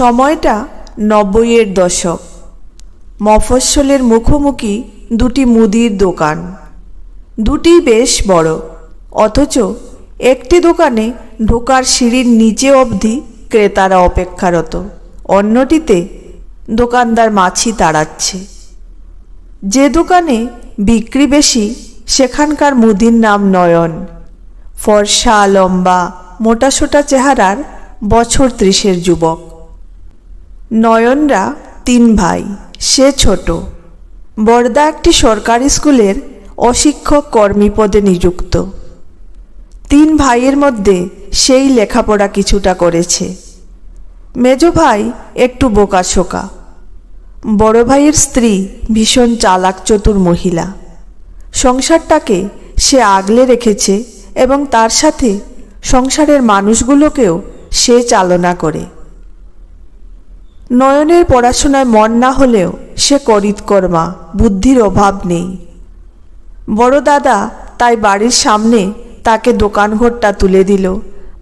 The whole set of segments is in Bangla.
সময়টা নব্বইয়ের দশক। মফস্বলের মুখোমুখি দুটি মুদির দোকান। দুটি বেশ বড়, অথচ একটি দোকানে ঢোকার সিঁড়ির নিচে অবধি ক্রেতারা অপেক্ষারত, অন্যটিতে দোকানদার মাছি তাড়াচ্ছে। যে দোকানে বিক্রি বেশি, সেখানকার মুদির নাম নয়ন। ফর্সা, লম্বা মোটাসোটা চেহারার বছর ত্রিশের যুবক। নয়নরা তিন ভাই, সে ছোট। বর্দা একটি সরকারি স্কুলের অশিক্ষক কর্মী পদে নিযুক্ত। তিন ভাইয়ের মধ্যে সেই লেখাপড়া কিছুটা করেছে। মেজ ভাই একটু বোকাশোকা। বড় ভাইয়ের স্ত্রী ভীষণ চালাক চতুর মহিলা। সংসারটাকে সে আগলে রেখেছে এবং তার সাথে সংসারের মানুষগুলোকেও সে চালনা করে। নয়নের পড়াশোনায় মন না হলেও সে করিতকর্মা বুদ্ধির অভাব নেই। বড় দাদা তাই বাড়ির সামনে তাকে দোকানঘরটা তুলে দিল।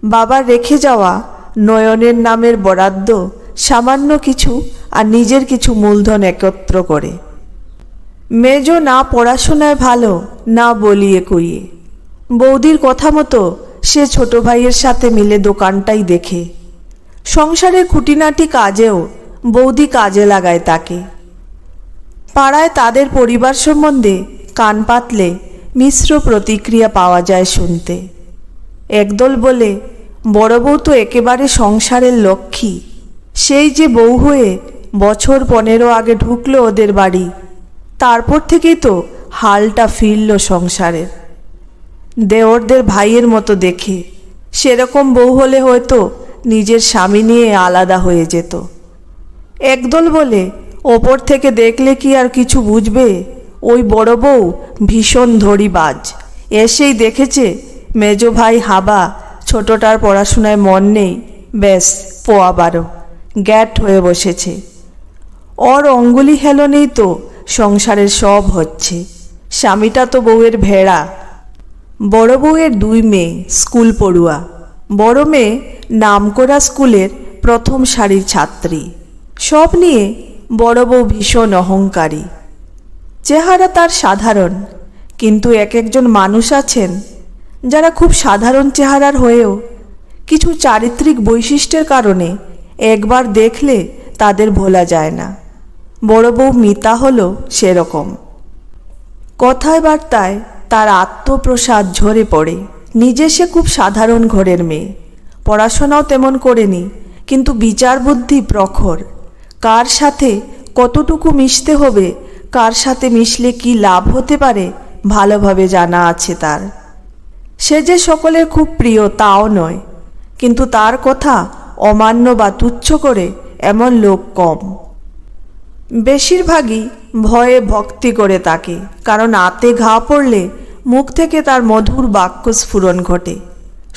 বাবার রেখে যাওয়া নয়নের নামের বরাদ্দ সামান্য কিছু আর নিজের কিছু মূলধন একত্র করে। মেজ না পড়াশোনায় ভালো, না বলিয়ে কইয়ে। বৌদির কথা মতো সে ছোট ভাইয়ের সাথে মিলে দোকানটাই দেখে। সংসারের খুঁটিনাটি কাজেও বৌদি কাজে লাগায় তাকে। পাড়ায় তাদের পরিবার সম্বন্ধে কান পাতলে মিশ্র প্রতিক্রিয়া পাওয়া যায় শুনতে। একদল বলে, বড় বউ তো একেবারে সংসারের লক্ষ্মী। সেই যে বউ হয়ে বছর পনেরো আগে ঢুকলো ওদের বাড়ি, তারপর থেকেই তো হালটা ফিরল সংসারের। দেওরদের ভাইয়ের মতো দেখে, সেরকম বউ হলে হয়তো নিজের স্বামী নিয়ে আলাদা হয়ে যেত। একদল বলে, ওপর থেকে দেখলে কি আর কিছু বুঝবে? ওই বড় বউ ভীষণ ধরিবাজ এসেই দেখেছে, মেজ ভাই হাবা, ছোটটার পড়াশোনায় মন নেই। ব্যাস, পোয়া বারো। গ্যাট হয়ে বসেছে। ওর অঙ্গুলি হেলনেই তো সংসারের সব হচ্ছে। স্বামীটা তো বউয়ের ভেড়া। বড় বউয়ের দুই মেয়ে, স্কুল পড়ুয়া। বড় মেয়ে নামকরা স্কুলের প্রথম সারির ছাত্রী। সব নিয়ে বড় বউ ভীষণ অহংকারী। চেহারা তার সাধারণ, কিন্তু এক একজন মানুষ আছেন যারা খুব সাধারণ চেহারার হয়েও কিছু চারিত্রিক বৈশিষ্ট্যের কারণে একবার দেখলে তাদের ভোলা যায় না। বড় বউ মিতা হলো সেরকম। কথায় বার্তায় তার আত্মপ্রসাদ ঝরে পড়ে। নিজে সে খুব সাধারণ ঘরের মেয়ে। পড়াশোনাও তেমন করেনি, কিন্তু বিচার বুদ্ধি প্রখর। কার সাথে কতটুকু মিশতে হবে, কার সাথে মিশলে কি লাভ হতে পারে, ভালোভাবে জানা আছে তার। সে যে সকলের খুব প্রিয় তাও নয়, কিন্তু তার কথা অমান্য বা তুচ্ছ করে এমন লোক কম। বেশিরভাগই ভয়ে ভক্তি করে তাকে, কারণ আতে ঘা পড়লে মুখ থেকে তার মধুর বাক্য স্ফুরণ ঘটে।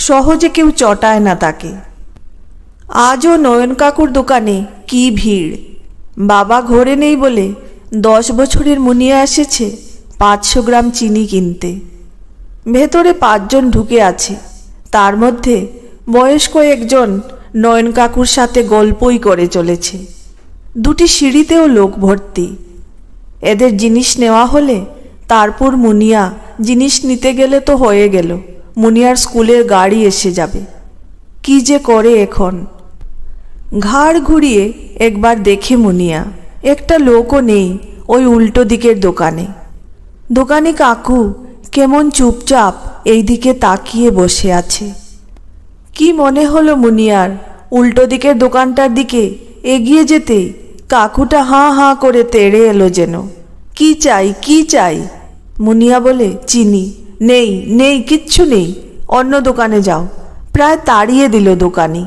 সহজে কেউ চটায় না তাকে। আজও নয়ন কাকুর দোকানে কি ভিড়? বাবা ঘরে নেই বলে দশ বছরের মুনিয়া এসেছে পাঁচশো গ্রাম চিনি কিনতে। ভেতরে পাঁচজন ঢুকে আছে। তার মধ্যে বয়স্ক একজন নয়ন কাকুর সাথে গল্পই করে চলেছে। দুটি সিঁড়িতেও লোক ভর্তি। এদের জিনিস নেওয়া হলে তারপর মুনিয়া জিনিস নিতে গেলে তো হয়ে গেল। মুনিয়ার স্কুলের গাড়ি এসে যাবে। কি যে করে এখন? ঘাড় ঘুরিয়ে একবার দেখে মুনিয়া, একটা লোকও নেই ওই উল্টো দিকের দোকানে। দোকানে কাকু কেমন চুপচাপ এই দিকে তাকিয়ে বসে আছে। কি মনে হলো মুনিয়ার, উল্টো দিকের দোকানটার দিকে এগিয়ে যেতে কাকুটা হাঁ হাঁ করে তেড়ে এলো যেন। কি চাই কি চাই? মুনিয়া বলে, চিনি। নেই নেই, কিচ্ছু নেই। অন্য দোকানে যাও। প্রায় তাড়িয়ে দিল দোকানি।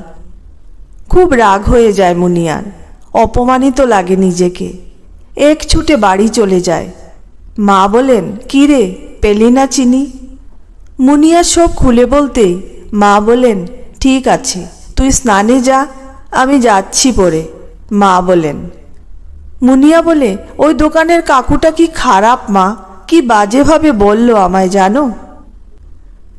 খুব রাগ হয়ে যায় মুনিয়ার। অপমানিত লাগে নিজেকে। এক ছুটে বাড়ি চলে যায়। মা বলেন, কি রে, পেলি না চিনি? মুনিয়া সব খুলে বলতেই মা বলেন, ঠিক আছে, তুই স্নানে যা, আমি যাচ্ছি পরে। মা বলেন। মুনিয়া বলে, ওই দোকানের কাকুটা কি খারাপ, মা? কি বাজেভাবে বলল আমায়, জানো?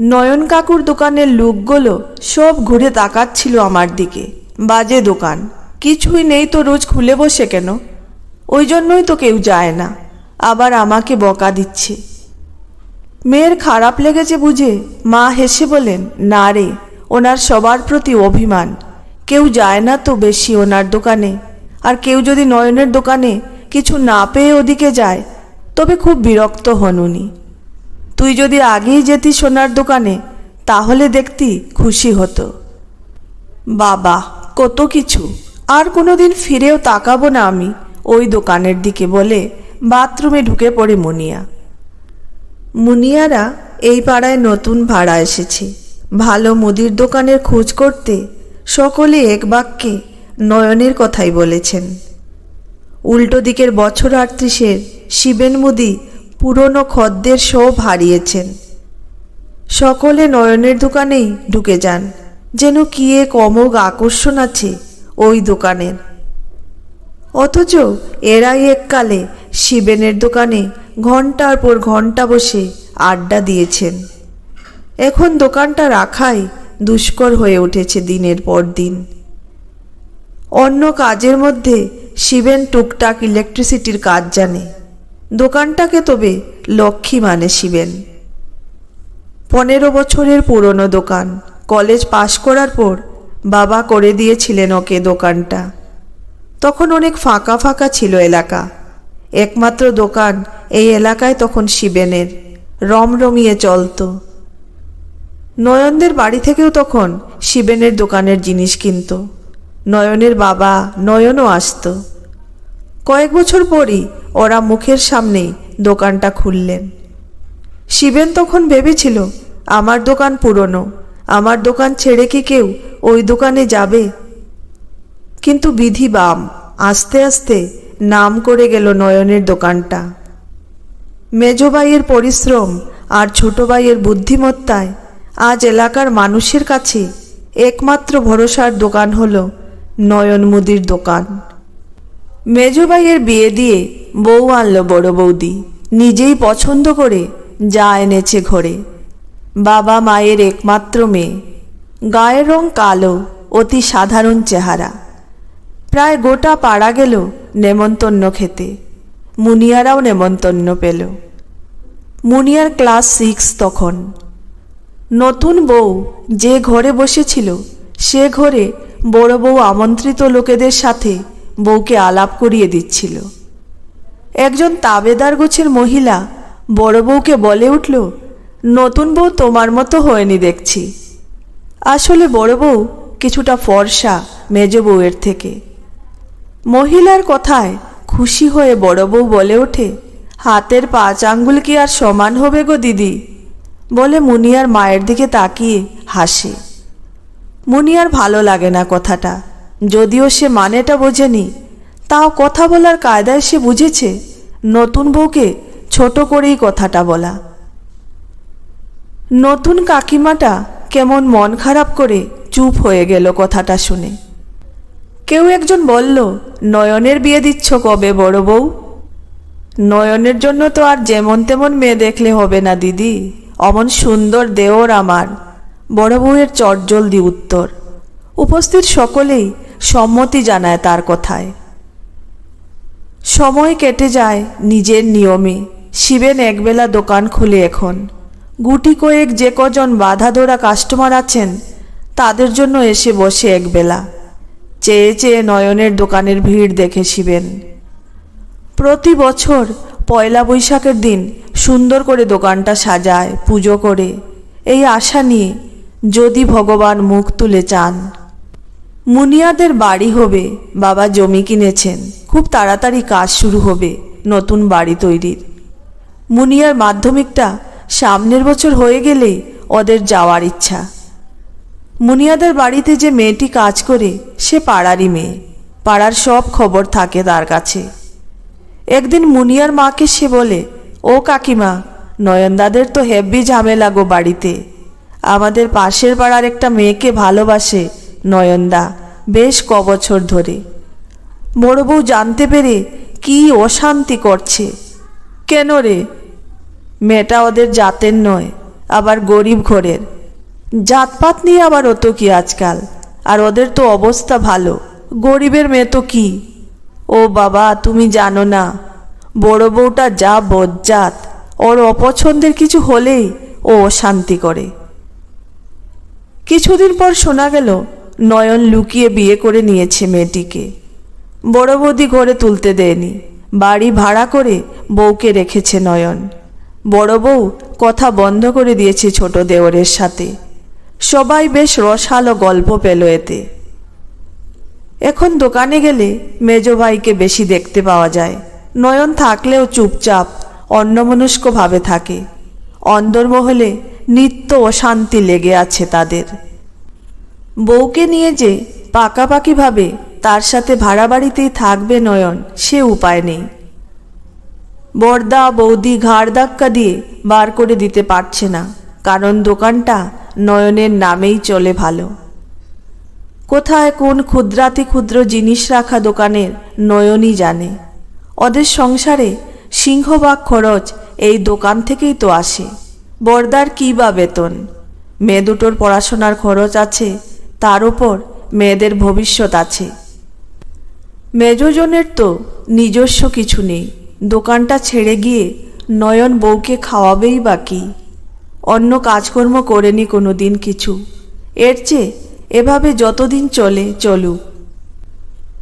নয়ন কাকুর দোকানের লোকগুলো সব ঘুরে তাকাচ্ছিল আমার দিকে। বাজে দোকান। কিছুই নেই তো রোজ খুলে বসে কেন? ওই জন্যই তো কেউ যায় না। আবার আমাকে বকা দিচ্ছে। মেয়ের খারাপ লেগেছে বুঝে? মা হেসে বলেন, না রে, ওনার সবার প্রতি অভিমান। কেউ যায় না তো বেশি ওনার দোকানে। আর কেউ যদি নয়নের দোকানে কিছু না পেয়ে ওদিকে যায়, তবে খুব বিরক্ত হন উনি। তুই যদি আগেই যেতি সোনার দোকানে, তাহলে দেখতি খুশি হতো। বাবা কত কিছু। আর কোনোদিন ফিরেও তাকাবো না আমি, ওই দোকানের দিকে বলে বাথরুমে ঢুকে পড়ে মুনিয়া। মুনিয়ারা এই পাড়ায় নতুন ভাড়া এসেছে। ভালো মুদির দোকানের খোঁজ করতে সকলে এক বাক্যে নয়নের কথাই বলেছেন। উল্টো দিকের বছর আটত্রিশের শিবেন মুদি পুরনো খদ্দের সব হারিয়েছেন। সকলে নয়নের দোকানেই ঢুকে যান। যেন কি এক অমোঘ আকর্ষণ আছে ওই দোকানের। অথচ এরাই এককালে শিবেনের দোকানে ঘণ্টার পর ঘণ্টা বসে আড্ডা দিয়েছেন। এখন দোকানটা রাখাই দুষ্কর হয়ে উঠেছে দিনের পর দিন। অন্য কাজের মধ্যে শিবেন টুকটাক ইলেকট্রিসিটির কাজ জানে। দোকানটাকে তবে লক্ষ্মী মানে শিবেন। পনেরো বছরের পুরনো দোকান। কলেজ পাশ করার পর বাবা করে দিয়েছিলেন ওকে দোকানটা। তখন অনেক ফাঁকা ফাঁকা ছিল এলাকা। একমাত্র দোকান এই এলাকায় তখন শিবেনের, রমরমিয়ে চলতো। নয়নদের বাড়ি থেকেও তখন শিবেনের দোকানের জিনিস কিনত। নয়নের বাবা নয়নও আসতো। কয়েক বছর পরই ওরা মুখের সামনেই দোকানটা খুললেন। শিবেন তখন ভেবেছিল, আমার দোকান পুরনো। আমার দোকান ছেড়ে কি কেউ ওই দোকানে যাবে? কিন্তু বিধি বাম, আস্তে আস্তে নাম করে গেল নয়নের দোকানটা। মেজবাইয়ের পরিশ্রম আর ছোট ভাইয়ের বুদ্ধিমত্তায় আজ এলাকার মানুষের কাছে একমাত্র ভরসার দোকান হল নয়ন মুদির দোকান। মেজবাইয়ের বিয়ে দিয়ে বউ আনলো বড় বৌদি। নিজেই পছন্দ করে যা এনেছে ঘরে। বাবা মায়ের একমাত্র মেয়ে। গায়ের রং কালো, অতি সাধারণ চেহারা। প্রায় গোটা পাড়া গেল নেমন্তন্ন খেতে। মুনিয়ারাও নেমন্তন্ন পেল। মুনিয়ার ক্লাস সিক্স তখন। নতুন বউ যে ঘরে বসেছিল, সে ঘরে বড় বউ আমন্ত্রিত লোকেদের সাথে বউকে আলাপ করিয়ে দিচ্ছিল। একজন তাবেদার গোছের মহিলা বড় বউকে বলে উঠল নতুন বউ তোমার মতো হয়নি দেখছি। আসলে বড় বউ কিছুটা ফর্সা মেজ বউয়ের থেকে। মহিলার কথায় খুশি হয়ে বড় বউ বলে ওঠে, হাতের পাঁচ আঙ্গুল কি আর সমান হবে গো দিদি? বলে মুনিয়ার মায়ের দিকে তাকিয়ে হাসে। মুনিয়ার ভালো লাগে না কথাটা, যদিও সে মানেটা বোঝেনি। তাও কথা বলার কায়দায় সে বুঝেছে, নতুন বউকে ছোট করেই কথাটা বলা। নতুন কাকিমাটা কেমন মন খারাপ করে চুপ হয়ে গেল কথাটা শুনে। কেউ একজন বলল, নয়নের বিয়ে দিচ্ছ কবে বড় বউ? নয়নের জন্য তো আর যেমন তেমন মেয়ে দেখলে হবে না, দিদি। অমন সুন্দর দেওর আমার। বড় বউয়ের চটজলদি উত্তর। উপস্থিত সকলেই সম্মতি জানায় তার কথায়। সময় কেটে যায় নিজের নিয়মে। শিবেন একবেলা দোকান খুলে এখন। গুটি কয়েক যে কজন বাধা ধরা কাস্টমার আছেন, তাদের জন্য এসে বসে একবেলা চেয়ে চেয়ে নয়নের দোকানের ভিড় দেখে শিবেন। প্রতি বছর পয়লা বৈশাখের দিন সুন্দর করে দোকানটা সাজায়, পুজো করে। এই আশা নিয়ে যদি ভগবান মুখ তুলে চান। মুনিয়াদের বাড়ি হবে, বাবা জমি কিনেছেন, খুব তাড়াতাড়ি কাজ শুরু হবে, নতুন বাড়ি তৈরির। মুনিয়ার মাধ্যমিকটা সামনের বছর হয়ে গেলে ওদের যাওয়ার ইচ্ছা। মুনিয়াদের বাড়িতে যে মেয়েটি কাজ করে, সে পাড়ারই মেয়ে। পাড়ার সব খবর থাকে তার কাছে। একদিন মুনিয়ার মাকে সে বলে, ও কাকিমা, নয়নদাদের তো হেব্বি ঝামেলা গো বাড়িতে। আমাদের পাশের পাড়ার একটা মেয়েকে ভালোবাসে নয়নদা বেশ ক বছর ধরে। বড় বউ জানতে পেরে কি অশান্তি করছে। কেন রে মেয়েটা ওদের জাতের নয়, আবার গরিব ঘরের। জাতপাত নিয়ে আবার অত কি আজকাল? আর ওদের তো অবস্থা ভালো। গরিবের মেয়ে তো কি? ও বাবা, তুমি জানো না, বড় বউটা যা বজ্জাত, ওর অপছন্দের কিছু হলেই ও অশান্তি করে। কিছুদিন পর শোনা গেল, নয়ন লুকিয়ে বিয়ে করে নিয়েছে মেয়েটিকে। বড় বৌদি ঘরে তুলতে দেয়নি, বাড়ি ভাড়া করে বউকে রেখেছে নয়ন। বড় বউ কথা বন্ধ করে দিয়েছে ছোট দেওরের সাথে। সবাই বেশ রসালো গল্প পেল এতে। এখন দোকানে গেলে মেজ ভাইকে বেশি দেখতে পাওয়া যায়। নয়ন থাকলেও চুপচাপ, অন্যমনস্কভাবে থাকে। অন্দরমহলে নিত্য অশান্তি লেগে আছে তাদের। বউকে নিয়ে যে পাকাপাকিভাবে তার সাথে ভাড়া বাড়িতেই থাকবে নয়ন, সে উপায় নেই। বর্দা বৌদি ঘাড় ধাক্কা দিয়ে বার করে দিতে পারছে না, কারণ দোকানটা নয়নের নামেই চলে ভালো। কোথায় কোন ক্ষুদ্রাতি ক্ষুদ্র জিনিস রাখা দোকানের নয়নই জানে। ওদের সংসারে সিংহভাগ খরচ এই দোকান থেকেই তো আসে। বর্দার কী বা বেতন? মেয়ে দুটোর পড়াশোনার খরচ আছে, তার উপর মেয়েদের ভবিষ্যৎ আছে। মেজজনের তো নিজস্ব কিছু নেই। দোকানটা ছেড়ে গিয়ে নয়ন বউকে খাওয়াবেই বাকি। অন্য কাজকর্ম করেনি কোনো দিন কিছু। এর চেয়ে এভাবে যতদিন চলে, চলুক।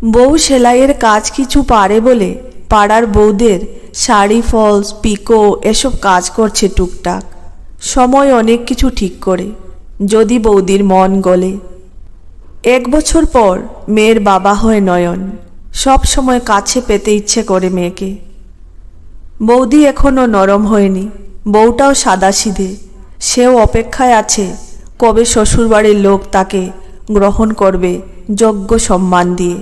বউ সেলাইয়ের কাজ কিছু পারে বলে পাড়ার বউদের শাড়ি, ফলস, পিকো এসব কাজ করছে টুকটাক। সময় অনেক কিছু ঠিক করে, যদি বৌদির মন গলে। এক বছর পর মেয়ের বাবা হয় নয়ন। সব সময় কাছে পেতে ইচ্ছে করে মেয়েকে। বৌদি এখনও নরম হয়নি, বউটাও সাদাসিধে সেও অপেক্ষায় আছে, কবে শ্বশুরবাড়ির লোক তাকে গ্রহণ করবে যোগ্য সম্মান দিয়ে।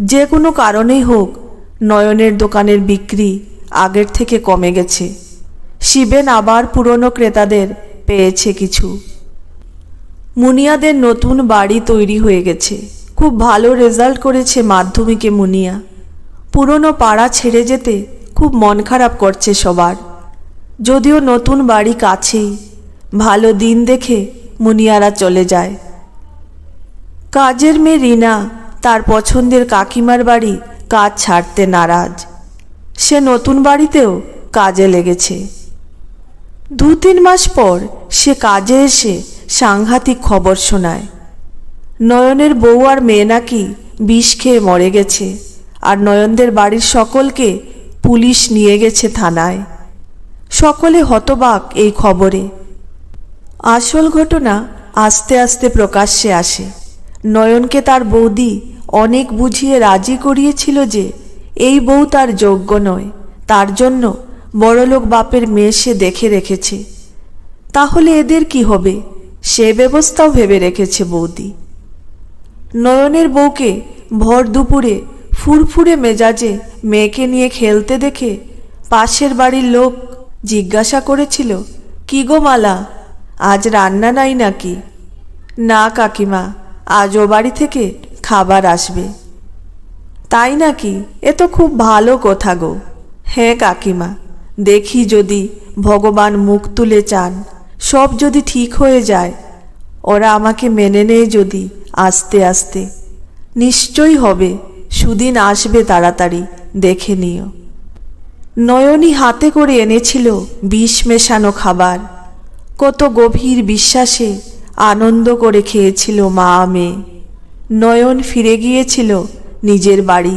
যে কোনো কারণেই হোক, নয়নের দোকানের বিক্রি আগের থেকে কমে গেছে। শিবেন আবার পুরনো ক্রেতাদের পেয়েছে কিছু। মুনিয়াদের নতুন বাড়ি তৈরি হয়ে গেছে। খুব ভালো রেজাল্ট করেছে মাধ্যমিকে মুনিয়া। পুরনো পাড়া ছেড়ে যেতে খুব মন খারাপ করছে সবার। যদিও নতুন বাড়ি কাছেই, ভালো দিন দেখে মুনিয়ারা চলে যায়। কাজের মেয়ে রিনা তার পছন্দের কাকিমার বাড়ি কাজ ছাড়তে নারাজ। সে নতুন বাড়িতেও কাজে লেগেছে। দু তিন মাস পর সে কাজে এসে সাংঘাতিক খবর শোনায়। নয়নের বউ আর মেয়ে নাকি বিষ খেয়ে মরে গেছে, আর নয়নদের বাড়ির সকলকে পুলিশ নিয়ে গেছে থানায়। সকলে হতবাক এই খবরে। আসল ঘটনা আস্তে আস্তে প্রকাশ্যে আসে। নয়নকে তার বৌদি অনেক বুঝিয়ে রাজি করিয়েছিল যে এই বউ তার যোগ্য নয়, তার জন্য বড়লোক বাপের মেয়ে সে দেখে রেখেছে। তাহলে এদের কি হবে? সে ব্যবস্থাও ভেবে রেখেছে বৌদি। নয়নের বউকে ভর দুপুরে ফুরফুরে মেজাজে মেয়েকে নিয়ে খেলতে দেখে পাশের বাড়ির লোক জিজ্ঞাসা করেছিল, কি গো মালা, আজ রান্না নাই নাকি? না কাকিমা আজ ও বাড়ি থেকে খাবার আসবে। তাই নাকি? এ তো খুব ভালো কথা গো। হ্যাঁ কাকিমা, দেখি যদি ভগবান মুখ তুলে চান, সব যদি ঠিক হয়ে যায়, ওরা আমাকে মেনে নেয় যদি আস্তে আস্তে। নিশ্চয়ই হবে সুদিন আসবে তাড়াতাড়ি, দেখে নিও। নয়নী হাতে করে এনেছিল বিষ মেশানো খাবার। কত গভীর বিশ্বাসে আনন্দ করে খেয়েছিল মা মেয়ে। নয়ন ফিরে গিয়েছিল নিজের বাড়ি।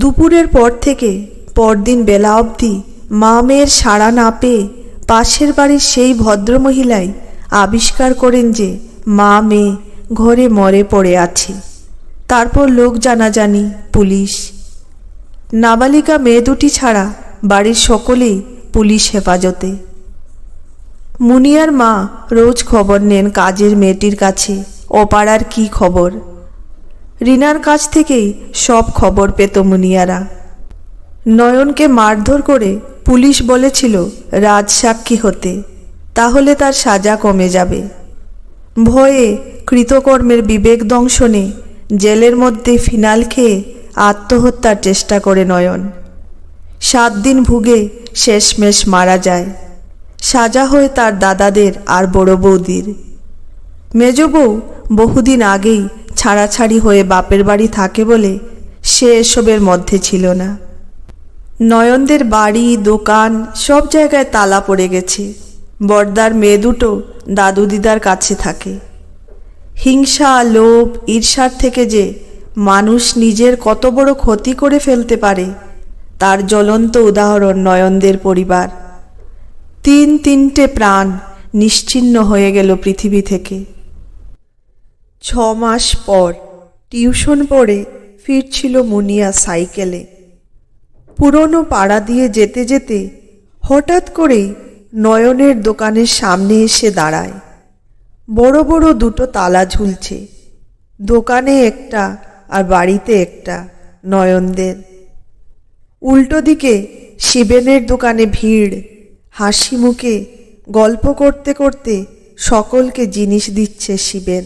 দুপুরের পর থেকে পরদিন বেলা অবধি মা মেয়ের সাড়া না পেয়ে পাশের বাড়ির সেই ভদ্রমহিলাই আবিষ্কার করেন যে মা মেয়ে ঘরে মরে পড়ে আছে। তারপর লোক জানাজানি, পুলিশ। নাবালিকা মেয়ে দুটি ছাড়া বাড়ির সকলেই পুলিশ হেফাজতে। মুনিয়ার মা রোজ খবর নেন কাজের মেয়েটির কাছে, অপাড়ার কি খবর। রিনার কাছ থেকেই সব খবর পেত মুনিয়ারা। নয়নকে মারধর করে পুলিশ বলেছিল রাজসাক্ষী হতে, তাহলে তার সাজা কমে যাবে। ভয়ে কৃতকর্মের বিবেক দংশনে জেলের মধ্যে ফিনাল খেয়ে আত্মহত্যার চেষ্টা করে নয়ন। সাত দিন ভুগে শেষমেশ মারা যায়। সাজা হয় তার দাদাদের আর বড় বৌদির। মেজ বউ বহুদিন আগেই ছাড়াছাড়ি হয়ে বাপের বাড়ি থাকে বলে সে এসবের মধ্যে ছিল না। নয়নদের বাড়ি, দোকান সব জায়গায় তালা পড়ে গেছে। বর্দার মেয়ে দুটো দাদু দিদার কাছে থাকে। হিংসা, লোভ, ঈর্ষার থেকে যে মানুষ নিজের কত বড় ক্ষতি করে ফেলতে পারে, তার জ্বলন্ত উদাহরণ নয়নদের পরিবার। তিন তিনটে প্রাণ নিশ্চিহ্ন হয়ে গেল পৃথিবী থেকে। ছ মাস পর টিউশন পড়ে ফিরছিল মুনিয়া সাইকেলে। পুরনো পাড়া দিয়ে যেতে যেতে হঠাৎ করেই নয়নের দোকানের সামনে এসে দাঁড়ায়। বড় বড় দুটো তালা ঝুলছে। দোকানে একটা আর বাড়িতে একটা নয়নদের। উল্টো দিকে শিবেনের দোকানে ভিড় হাসি মুখে গল্প করতে করতে সকলকে জিনিস দিচ্ছে শিবেন।